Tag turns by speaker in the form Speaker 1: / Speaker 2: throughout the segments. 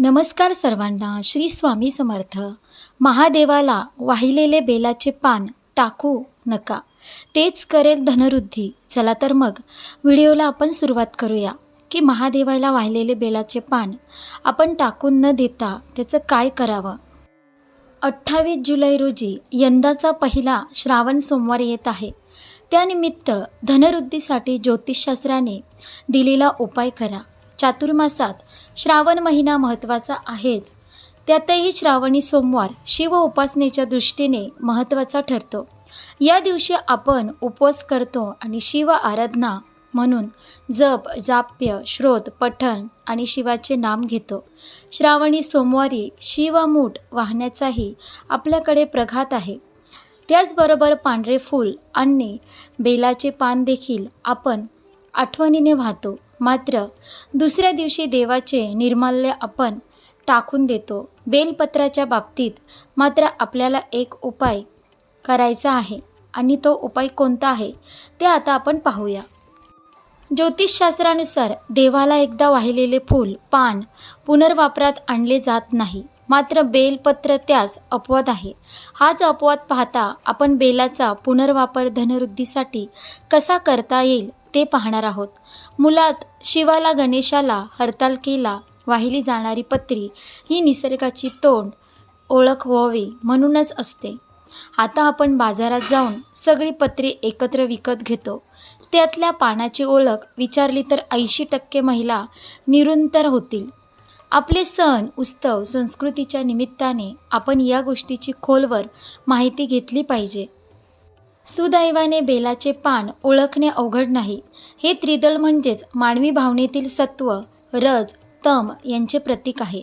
Speaker 1: नमस्कार सर्वांना श्री स्वामी समर्थ. महादेवाला वाहिलेले बेलाचे पान टाकू नका. तेच करेल धनवृद्धी. चला तर मग व्हिडिओला आपण सुरुवात करूया. की महादेवाला वाहिलेले बेलाचे पान आपण टाकून न देता त्याचं काय करावं? अठ्ठावीस जुलै रोजी यंदाचा पहिला श्रावण सोमवार येत आहे. त्यानिमित्त धनवृद्धीसाठी ज्योतिषशास्त्राने दिलेला उपाय करा. चातुर्मासात श्रावण महिना महत्त्वाचा आहेच. त्यातही श्रावणी सोमवार शिव उपासनेच्या दृष्टीने महत्त्वाचा ठरतो. या दिवशी आपण उपवास करतो आणि शिव आराधना म्हणून जप जाप्य श्रोत पठण आणि शिवाचे नाम घेतो. श्रावणी सोमवारी शिवमूठ वाहण्याचाही आपल्याकडे प्रघात आहे. त्याचबरोबर पांढरे फूल आणि बेलाचे पान देखील आपण आठवणीने वाहतो. मात्र दुसऱ्या दिवशी देवाचे निर्माल्य आपण टाकून देतो. बेलपत्राच्या बाबतीत मात्र आपल्याला एक उपाय करायचा आहे आणि तो उपाय कोणता आहे ते आता आपण पाहूया. ज्योतिषशास्त्रानुसार देवाला एकदा वाहिलेले फूल पान पुनर्वापरात आणले जात नाही. मात्र बेलपत्र त्यास अपवाद आहे. हाच अपवाद पाहता आपण बेलाचा पुनर्वापर धनवृद्धीसाठी कसा करता येईल ते पाहणार आहोत. मुलात शिवाला गणेशाला हरतालकीला वाहिली जाणारी पत्री ही निसर्गाची तोंड ओळख व्हावी म्हणूनच असते. आता आपण बाजारात जाऊन सगळी पत्री एकत्र विकत घेतो. त्यातल्या पानाची ओळख विचारली तर ऐंशी टक्के महिला निरुंतर होतील. आपले सण उत्सव संस्कृतीच्या निमित्ताने आपण या गोष्टीची खोलवर माहिती घेतली पाहिजे. सुदैवाने बेलाचे पान ओळखणे अवघड नाही. हे त्रिदल म्हणजेच मानवी भावनेतील सत्व रज तम यांचे प्रतीक आहे.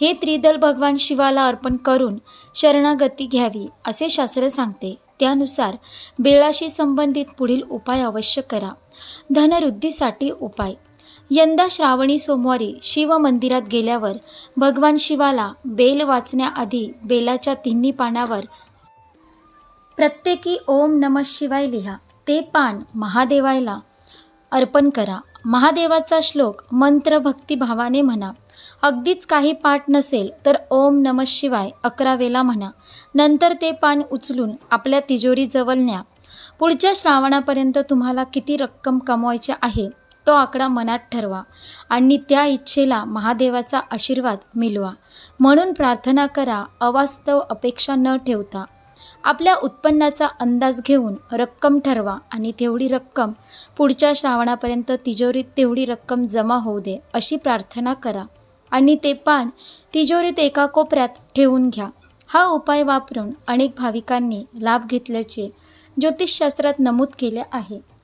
Speaker 1: हे त्रिदल भगवान शिवाला अर्पण करून शरणागती घ्यावी असे शास्त्र सांगते. त्यानुसार बेळाशी संबंधित पुढील उपाय अवश्य करा. धनवृद्धीसाठी उपाय. यंदा श्रावणी सोमवारी शिव मंदिरात गेल्यावर भगवान शिवाला बेल वाचण्याआधी बेलाच्या तिन्ही पानावर प्रत्येकी ओम नम शिवाय लिहा. ते पान महादेवायला अर्पण करा. महादेवाचा श्लोक मंत्र भक्तिभावाने म्हणा. अगदीच काही पाठ नसेल तर ओम नम शिवाय अकरा वेळा म्हणा. नंतर ते पान उचलून आपल्या तिजोरीजवळ न्या. पुढच्या श्रावणापर्यंत तुम्हाला किती रक्कम कमवायची आहे? तो आकडा मनात ठरवा आणि त्या इच्छेला महादेवाचा आशीर्वाद मिळवा म्हणून प्रार्थना करा अवास्तव अपेक्षा न ठेवता. आपल्या उत्पन्नाचा अंदाज घेऊन रक्कम ठरवा आणि तेवढी रक्कम पुढच्या श्रावणापर्यंत तिजोरीत तेवढी रक्कम जमा होऊ दे अशी प्रार्थना करा. आणि ते पान तिजोरीत एका कोपऱ्यात ठेवून घ्या. हा उपाय वापरून अनेक भाविकांनी लाभ घेतल्याचे ज्योतिषशास्त्रात नमूद केले आहे.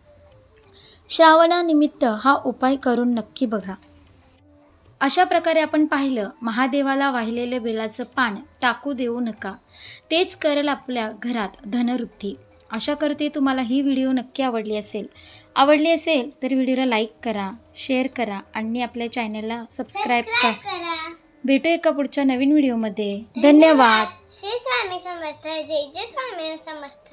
Speaker 1: श्रावणानिमित्त हा उपाय करून नक्की बघा. अशा प्रकारे आपण पाहिलं महादेवाला वाहिलेले बेलाचं पान टाकू देऊ नका. तेच करेल आपल्या घरात धनवृद्धी आशा करते तुम्हाला ही व्हिडिओ नक्की आवडली असेल. आवडली असेल तर व्हिडिओला लाईक करा शेअर करा आणि आपल्या चॅनलला सबस्क्राईब करा.
Speaker 2: करा.
Speaker 1: भेटू एका पुढच्या नवीन व्हिडिओमध्ये. धन्यवाद.
Speaker 2: श्री स्वामी समर्थ. जय जय स्वामी समर्थ.